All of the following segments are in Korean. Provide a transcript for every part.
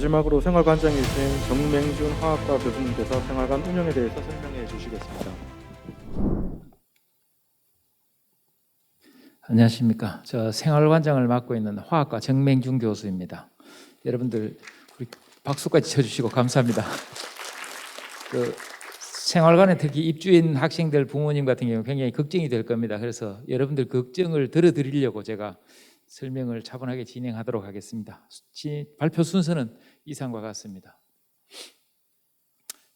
마지막으로 생활관장이신 정맹준 화학과 교수님께서 생활관 운영에 대해서 설명해 주시겠습니다. 안녕하십니까. 저 생활관장을 맡고 있는 화학과 정맹준 교수입니다. 여러분들 박수까지 쳐주시고 감사합니다. 그 생활관에 특히 입주인 학생들 부모님 같은 경우 굉장히 걱정이 될 겁니다. 그래서 여러분들 걱정을 들어드리려고 제가 설명을 차분하게 진행하도록 하겠습니다. 지- 발표 순서는 이상과 같습니다.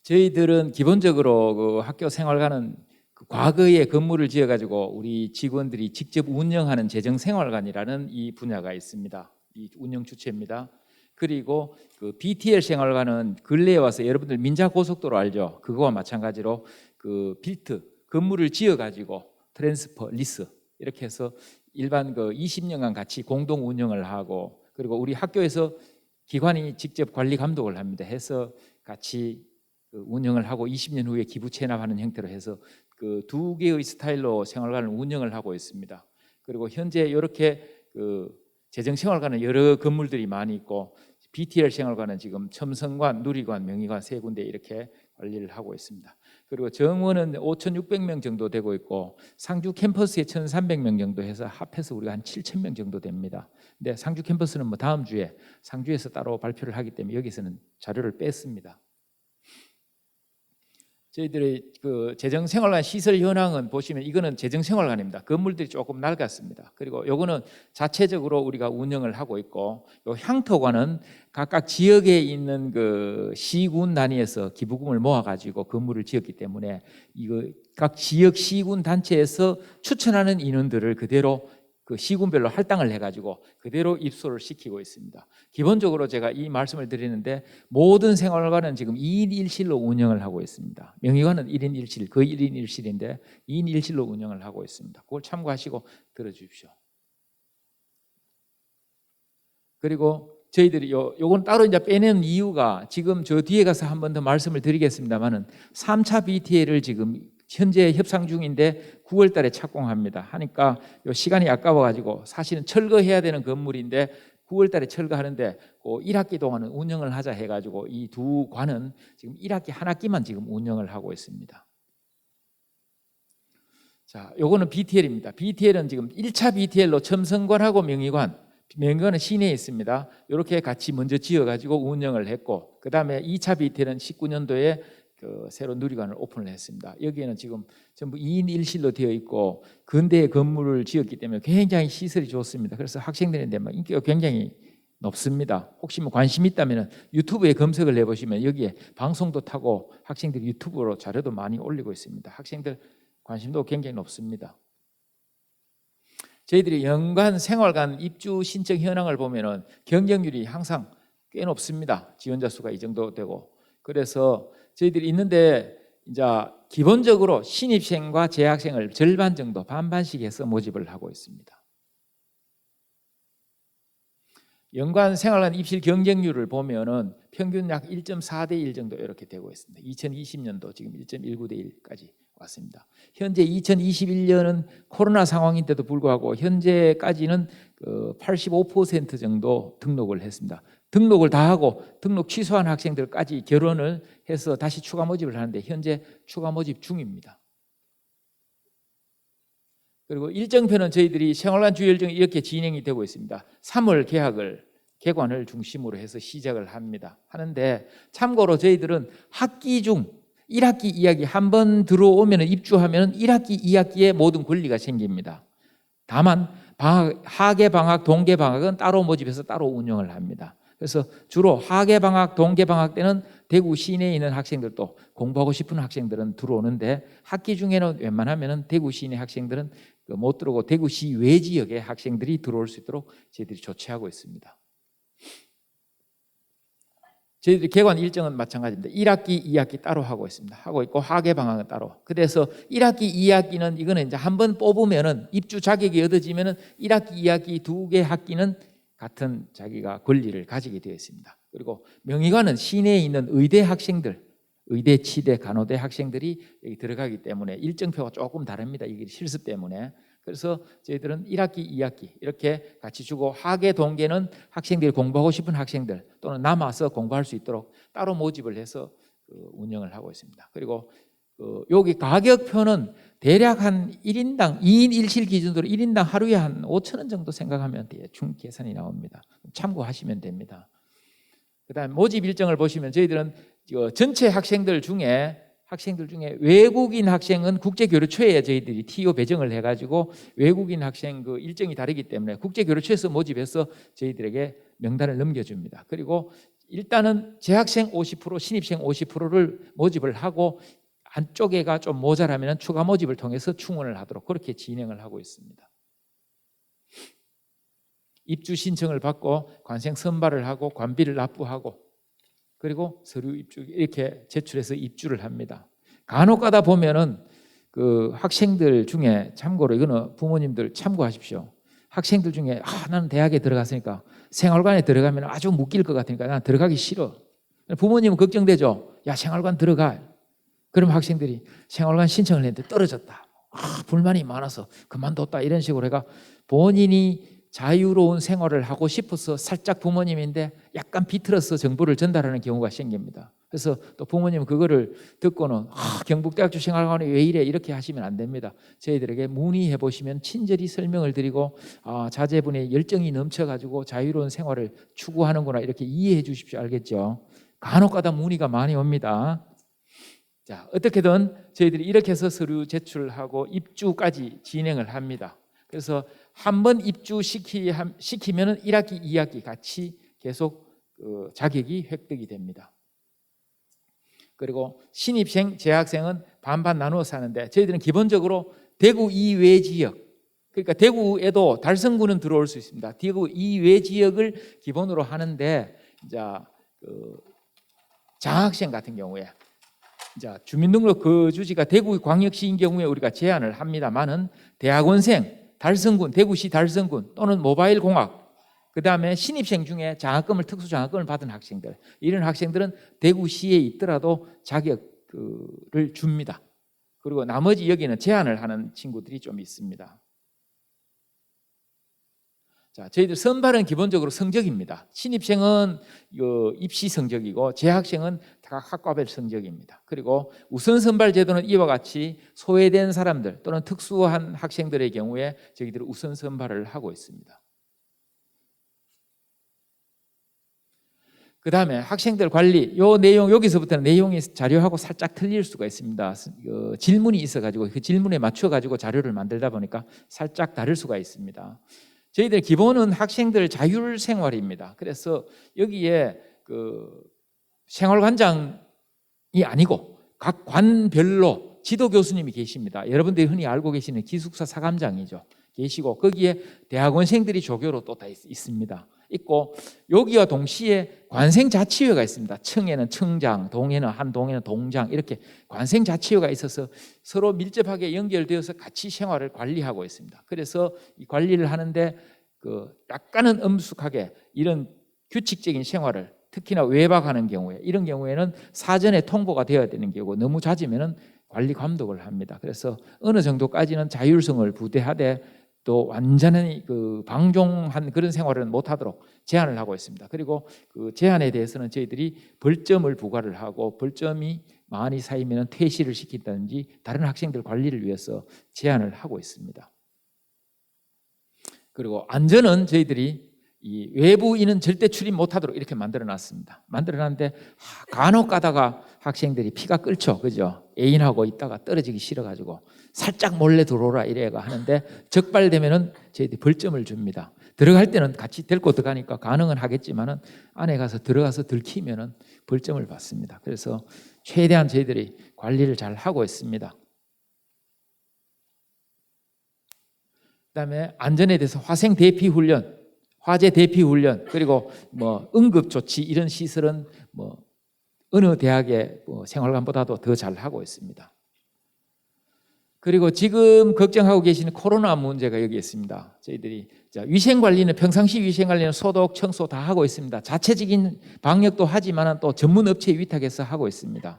저희들은 기본적으로 그 학교 생활관은 그 과거에 건물을 지어가지고 우리 직원들이 직접 운영하는 재정생활관이라는 이 분야가 있습니다. 이 운영 주체입니다. 그리고 그 BTL 생활관은 근래에 와서 여러분들 민자고속도로 알죠? 그거와 마찬가지로 그 빌트 건물을 지어가지고 트랜스퍼 리스 이렇게 해서 일반 그 20년간 같이 공동 운영을 하고 그리고 우리 학교에서 기관이 직접 관리 감독을 합니다. 해서 같이 그 운영을 하고 20년 후에 기부 체납하는 형태로 해서 그 두 개의 스타일로 생활관을 운영을 하고 있습니다. 그리고 현재 이렇게 그 재정 생활관은 여러 건물들이 많이 있고 BTL 생활관은 지금 첨성관, 누리관, 명의관 세 군데 이렇게 관리를 하고 있습니다. 그리고 정원은 5,600명 정도 되고 있고 상주 캠퍼스에 1,300명 정도 해서 합해서 우리가 한 7,000명 정도 됩니다. 근데 상주 캠퍼스는 뭐 다음 주에 상주에서 따로 발표를 하기 때문에 여기서는 자료를 뺐습니다. 저희들의 그 재정생활관 시설 현황은 보시면 이거는 재정생활관입니다. 건물들이 조금 낡았습니다. 그리고 요거는 자체적으로 우리가 운영을 하고 있고 요 향토관은 각각 지역에 있는 그 시군 단위에서 기부금을 모아 가지고 건물을 지었기 때문에 이거 각 지역 시군 단체에서 추천하는 인원들을 그대로 그 시군별로 할당을 해가지고 그대로 입소를 시키고 있습니다. 기본적으로 제가 이 말씀을 드리는데 모든 생활관은 지금 2인 1실로 운영을 하고 있습니다. 명의관은 1인 1실, 거의 1인 1실인데 2인 1실로 운영을 하고 있습니다. 그걸 참고하시고 들어주십시오. 그리고 저희들이 요 요건 따로 이제 빼내는 이유가 지금 저 뒤에 가서 한 번 더 말씀을 드리겠습니다만은 3차 BTL을 지금 현재 협상 중인데 9월 달에 착공합니다. 하니까 요 시간이 아까워 가지고 사실은 철거해야 되는 건물인데 9월 달에 철거하는데 그 1학기 동안은 운영을 하자 해 가지고 이 두 관은 지금 1학기 한 학기만 지금 운영을 하고 있습니다. 자, 요거는 BTL입니다. BTL은 지금 1차 BTL로 첨성관하고 명의관 명의관은 시내에 있습니다. 이렇게 같이 먼저 지어가지고 운영을 했고, 그 다음에 2차 BTL은 19년도에 그 새로 누리관을 오픈을 했습니다. 여기에는 지금 전부 2인 1실로 되어 있고 근대 건물을 지었기 때문에 굉장히 시설이 좋습니다. 그래서 학생들인데 막 인기가 굉장히 높습니다. 혹시 뭐 관심 있다면 유튜브에 검색을 해보시면 여기에 방송도 타고 학생들이 유튜브로 자료도 많이 올리고 있습니다. 학생들 관심도 굉장히 높습니다. 저희들이 연간 생활관 입주 신청 현황을 보면은 경쟁률이 항상 꽤 높습니다. 지원자 수가 이 정도 되고 그래서 저희들이 있는데 이제 기본적으로 신입생과 재학생을 절반 정도 반반씩 해서 모집을 하고 있습니다. 연간 생활관 입실 경쟁률을 보면은 평균 약 1.4 대 1 정도 이렇게 되고 있습니다. 2020년도 지금 1.19 대 1까지 왔습니다. 현재 2021년은 코로나 상황인데도 불구하고 현재까지는 그85% 정도 등록을 했습니다. 등록을 다 하고 등록 취소한 학생들까지 결혼을 해서 다시 추가 모집을 하는데 현재 추가 모집 중입니다. 그리고 일정표는 저희들이 생활관 주일정 이렇게 진행이 되고 있습니다. 3월 개학을 개관을 중심으로 해서 시작을 합니다. 하는데 참고로 저희들은 학기 중 1학기, 2학기 한 번 들어오면 입주하면 1학기, 2학기에 모든 권리가 생깁니다. 다만 방학, 하계 방학, 동계 방학은 따로 모집해서 따로 운영을 합니다. 그래서 주로 하계 방학, 동계 방학 때는 대구 시내에 있는 학생들도 공부하고 싶은 학생들은 들어오는데 학기 중에는 웬만하면 대구 시내 학생들은 그못 들어오고 대구 시 외 지역의 학생들이 들어올 수 있도록 저희들이 조치하고 있습니다. 저희들이 개관 일정은 마찬가지입니다. 1학기, 2학기 따로 하고 있습니다. 하고 있고 하계 방학은 따로. 그래서 1학기, 2학기는 이거는 이제 한 번 뽑으면은 입주 자격이 얻어지면은 1학기, 2학기 두 개 학기는 같은 자기가 권리를 가지게 되어 있습니다. 그리고 명의관은 시내에 있는 의대 학생들, 의대, 치대, 간호대 학생들이 여기 들어가기 때문에 일정표가 조금 다릅니다. 이게 실습 때문에. 그래서 저희들은 1학기, 2학기 이렇게 같이 주고 하계 동계는 학생들이 공부하고 싶은 학생들 또는 남아서 공부할 수 있도록 따로 모집을 해서 그 운영을 하고 있습니다. 그리고 그 여기 가격표는 대략 한 1인당 2인 1실 기준으로 1인당 하루에 한 5천 원 정도 생각하면 대충 계산이 나옵니다. 참고하시면 됩니다. 그다음 모집 일정을 보시면 저희들은 저 전체 학생들 중에 학생들 중에 외국인 학생은 국제교류처에 저희들이 TO 배정을 해가지고 외국인 학생 그 일정이 다르기 때문에 국제교류처에서 모집해서 저희들에게 명단을 넘겨줍니다. 그리고 일단은 재학생 50% 신입생 50%를 모집을 하고 한쪽에가 좀 모자라면 추가 모집을 통해서 충원을 하도록 그렇게 진행을 하고 있습니다. 입주 신청을 받고 관생 선발을 하고 관비를 납부하고 그리고 서류 입주 이렇게 제출해서 입주를 합니다. 간혹 가다 보면은 그 학생들 중에 참고로 이거는 부모님들 참고하십시오. 학생들 중에 아 나는 대학에 들어갔으니까 생활관에 들어가면 아주 묶일 것 같으니까 난 들어가기 싫어. 부모님은 걱정되죠. 야 생활관 들어가. 그럼 학생들이 생활관 신청을 했는데 떨어졌다. 아 불만이 많아서 그만뒀다 이런 식으로 해가 본인이 자유로운 생활을 하고 싶어서 살짝 부모님인데 약간 비틀어서 정보를 전달하는 경우가 생깁니다. 그래서 또 부모님 그거를 듣고는 아, 경북대학교 생활관이 왜 이래 이렇게 하시면 안 됩니다. 저희들에게 문의해 보시면 친절히 설명을 드리고 아, 자제분의 열정이 넘쳐가지고 자유로운 생활을 추구하는구나 이렇게 이해해 주십시오. 알겠죠? 간혹가다 문의가 많이 옵니다. 자 어떻게든 저희들이 이렇게 해서 서류 제출하고 입주까지 진행을 합니다. 그래서 한 번 입주시키 시키면은 1학기, 2학기 같이 계속 그 자격이 획득이 됩니다. 그리고 신입생, 재학생은 반반 나누어서 하는데 저희들은 기본적으로 대구 이외 지역 그러니까 대구에도 달성구는 들어올 수 있습니다. 대구 이외 지역을 기본으로 하는데 이제 그 장학생 같은 경우에 자 주민등록 거주지가 대구 광역시인 경우에 우리가 제한을 합니다만은 대학원생 달성군, 대구시 달성군 또는 모바일 공학 그 다음에 신입생 중에 장학금을 특수 장학금을 받은 학생들 이런 학생들은 대구시에 있더라도 자격을 줍니다. 그리고 나머지 여기는 제한을 하는 친구들이 좀 있습니다. 자, 저희들 선발은 기본적으로 성적입니다. 신입생은 그 입시 성적이고 재학생은 각 학과별 성적입니다. 그리고 우선 선발 제도는 이와 같이 소외된 사람들 또는 특수한 학생들의 경우에 저희들은 우선 선발을 하고 있습니다. 그 다음에 학생들 관리, 요 내용, 여기서부터는 내용이 자료하고 살짝 틀릴 수가 있습니다. 그 질문이 있어가지고 그 질문에 맞춰가지고 자료를 만들다 보니까 살짝 다를 수가 있습니다. 저희들 기본은 학생들 자율 생활입니다. 그래서 여기에 그 생활관장이 아니고 각 관별로 지도 교수님이 계십니다. 여러분들이 흔히 알고 계시는 기숙사 사감장이죠. 계시고 거기에 대학원생들이 조교로 또 다 있습니다. 있고 여기와 동시에 관생자치회가 있습니다. 청에는 청장, 동에는 한 동에는 동장 이렇게 관생자치회가 있어서 서로 밀접하게 연결되어서 같이 생활을 관리하고 있습니다. 그래서 이 관리를 하는데 그 약간은 엄숙하게 이런 규칙적인 생활을 특히나 외박하는 경우에 이런 경우에는 사전에 통보가 되어야 되는 경우고 너무 잦으면은 관리 감독을 합니다. 그래서 어느 정도까지는 자율성을 부대하되 또 완전히 그 방종한 그런 생활은 못하도록 제한을 하고 있습니다. 그리고 그 제한에 대해서는 저희들이 벌점을 부과를 하고 벌점이 많이 쌓이면 퇴실을 시킨다든지 다른 학생들 관리를 위해서 제한을 하고 있습니다. 그리고 안전은 저희들이 이 외부인은 절대 출입 못하도록 이렇게 만들어놨습니다. 만들어놨는데 간혹 가다가 학생들이 피가 끓죠, 그죠? 애인하고 있다가 떨어지기 싫어가지고 살짝 몰래 들어오라 이래가 하는데 적발되면은 저희들이 벌점을 줍니다. 들어갈 때는 같이 데리고 들어가니까 가능은 하겠지만은 안에 가서 들어가서 들키면은 벌점을 받습니다. 그래서 최대한 저희들이 관리를 잘 하고 있습니다. 그다음에 안전에 대해서 화생 대피 훈련, 화재 대피 훈련, 그리고 뭐 응급 조치 이런 시설은 뭐 어느 대학의 뭐 생활관보다도 더 잘 하고 있습니다. 그리고 지금 걱정하고 계시는 코로나 문제가 여기 있습니다. 저희들이 위생 관리는 평상시 위생 관리는 소독, 청소 다 하고 있습니다. 자체적인 방역도 하지만 또 전문 업체 위탁해서 하고 있습니다.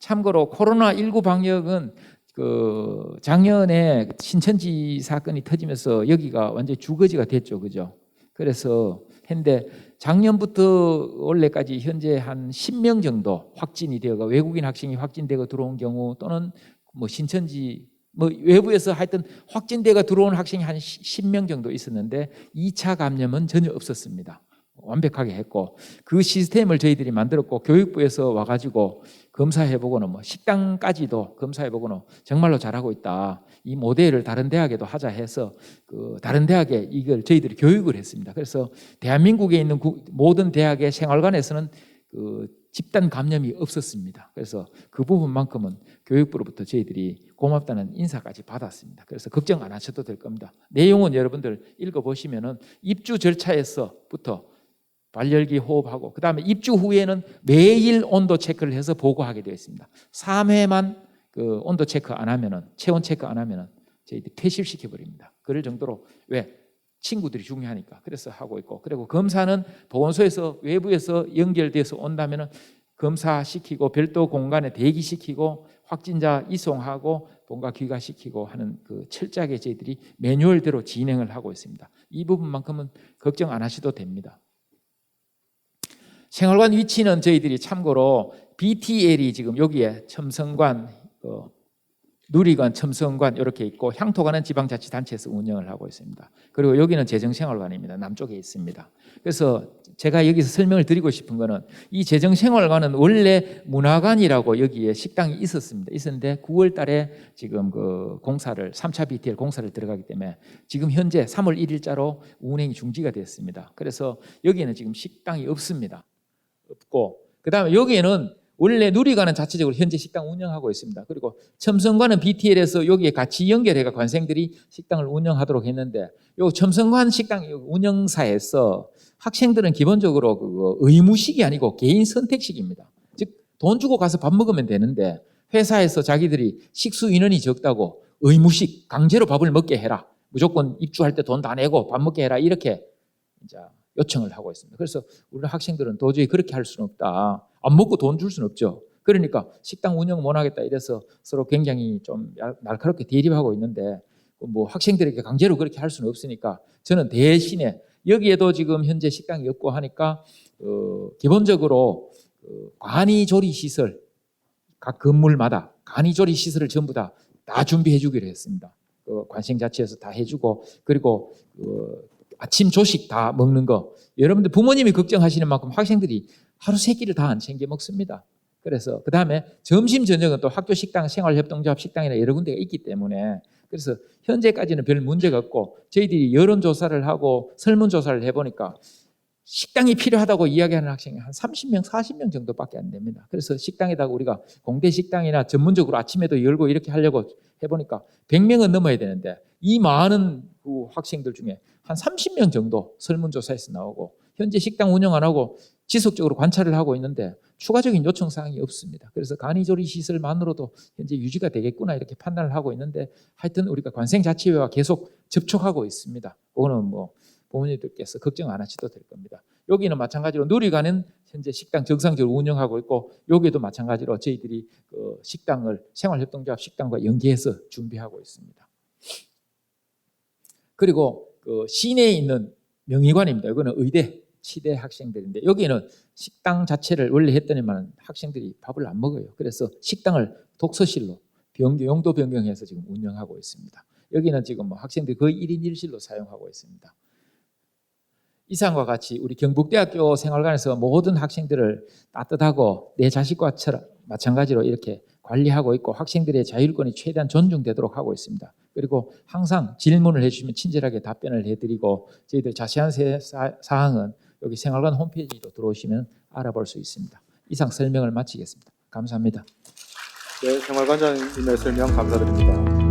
참고로 코로나 19 방역은 그 작년에 신천지 사건이 터지면서 여기가 완전 히 주거지가 됐죠, 그죠? 그래서 했는데 작년부터 올해까지 현재 한 10명 정도 확진이 되어가 외국인 학생이 확진되고 들어온 경우 또는 뭐 신천지 뭐 외부에서 하여튼 확진돼가 들어온 학생이 한 10명 정도 있었는데 2차 감염은 전혀 없었습니다. 완벽하게 했고 그 시스템을 저희들이 만들었고 교육부에서 와가지고 검사해보고는 뭐 식당까지도 검사해보고는 정말로 잘하고 있다. 이 모델을 다른 대학에도 하자 해서 그 다른 대학에 이걸 저희들이 교육을 했습니다. 그래서 대한민국에 있는 구- 모든 대학의 생활관에서는 그 집단 감염이 없었습니다. 그래서 그 부분만큼은 교육부로부터 저희들이 고맙다는 인사까지 받았습니다. 그래서 걱정 안 하셔도 될 겁니다. 내용은 여러분들 읽어보시면은 입주 절차에서부터 발열기 호흡하고 그 다음에 입주 후에는 매일 온도 체크를 해서 보고하게 되어 있습니다. 3회만 그 온도 체크 안 하면은 체온 체크 안 하면은 저희들이 폐실시켜 버립니다. 그럴 정도로 왜 친구들이 중요하니까 그래서 하고 있고 그리고 검사는 보건소에서 외부에서 연결돼서 온다면은 검사 시키고 별도 공간에 대기 시키고 확진자 이송하고 본가 귀가시키고 하는 그 철저하게 저희들이 매뉴얼대로 진행을 하고 있습니다. 이 부분만큼은 걱정 안 하셔도 됩니다. 생활관 위치는 저희들이 참고로 BTL이 지금 여기에 첨성관, 어, 누리관, 첨성관 이렇게 있고 향토관은 지방자치단체에서 운영을 하고 있습니다. 그리고 여기는 재정생활관입니다. 남쪽에 있습니다. 그래서 제가 여기서 설명을 드리고 싶은 거는 이 재정생활관은 원래 문화관이라고 여기에 식당이 있었습니다. 있었는데 9월 달에 지금 그 공사를 3차 BTL 공사를 들어가기 때문에 지금 현재 3월 1일자로 운행이 중지가 됐습니다. 그래서 여기는 지금 식당이 없습니다. 없고 그 다음에 여기에는 원래 누리관은 자체적으로 현재 식당 운영하고 있습니다. 그리고 첨성관은 BTL에서 여기에 같이 연결해가 관생들이 식당을 운영하도록 했는데 요 첨성관 식당 운영사에서 학생들은 기본적으로 그거 의무식이 아니고 개인 선택식입니다. 즉 돈 주고 가서 밥 먹으면 되는데 회사에서 자기들이 식수 인원이 적다고 의무식 강제로 밥을 먹게 해라. 무조건 입주할 때 돈 다 내고 밥 먹게 해라 이렇게 이제 요청을 하고 있습니다. 그래서 우리 학생들은 도저히 그렇게 할 수는 없다. 안 먹고 돈 줄 수는 없죠. 그러니까 식당 운영 못 하겠다 이래서 서로 굉장히 좀 날- 날카롭게 대립하고 있는데 뭐 학생들에게 강제로 그렇게 할 수는 없으니까 저는 대신에 여기에도 지금 현재 식당이 없고 하니까 어, 기본적으로 그 관이 조리 시설 각 건물마다 간이 조리 시설을 전부 다 다 준비해 주기로 했습니다. 그 관생 자체에서 다 해주고 그리고 그 아침 조식 다 먹는 거 여러분들 부모님이 걱정하시는 만큼 학생들이 하루 세 끼를 다 안 챙겨 먹습니다. 그래서 그 다음에 점심 저녁은 또 학교 식당 생활협동조합 식당이나 여러 군데가 있기 때문에 그래서 현재까지는 별 문제가 없고 저희들이 여론조사를 하고 설문조사를 해보니까 식당이 필요하다고 이야기하는 학생이 한 30명, 40명 정도밖에 안 됩니다. 그래서 식당에다가 우리가 공대 식당이나 전문적으로 아침에도 열고 이렇게 하려고 해보니까 100명은 넘어야 되는데 이 많은 그 학생들 중에 한 30명 정도 설문조사에서 나오고 현재 식당 운영 안 하고 지속적으로 관찰을 하고 있는데 추가적인 요청 사항이 없습니다. 그래서 간이조리 시설만으로도 현재 유지가 되겠구나 이렇게 판단을 하고 있는데 하여튼 우리가 관생자치회와 계속 접촉하고 있습니다. 그거는 뭐 부모님들께서 걱정 안 하셔도 될 겁니다. 여기는 마찬가지로 누리관은 현재 식당 정상적으로 운영하고 있고 여기도 마찬가지로 저희들이 그 식당을 생활협동조합 식당과 연계해서 준비하고 있습니다. 그리고 그 시내에 있는 명의관입니다. 이거는 의대 치대 학생들인데 여기는 식당 자체를 원래 했더니만 학생들이 밥을 안 먹어요. 그래서 식당을 독서실로 변경, 용도 변경해서 지금 운영하고 있습니다. 여기는 지금 뭐 학생들이 거의 1인 1실로 사용하고 있습니다. 이상과 같이 우리 경북대학교 생활관에서 모든 학생들을 따뜻하고 내 자식과처럼 마찬가지로 이렇게 관리하고 있고 학생들의 자율권이 최대한 존중되도록 하고 있습니다. 그리고 항상 질문을 해주시면 친절하게 답변을 해드리고 저희들 자세한 사항은 여기 생활관 홈페이지로 들어오시면 알아볼 수 있습니다. 이상 설명을 마치겠습니다. 감사합니다. 네, 생활관장님의 설명 감사드립니다.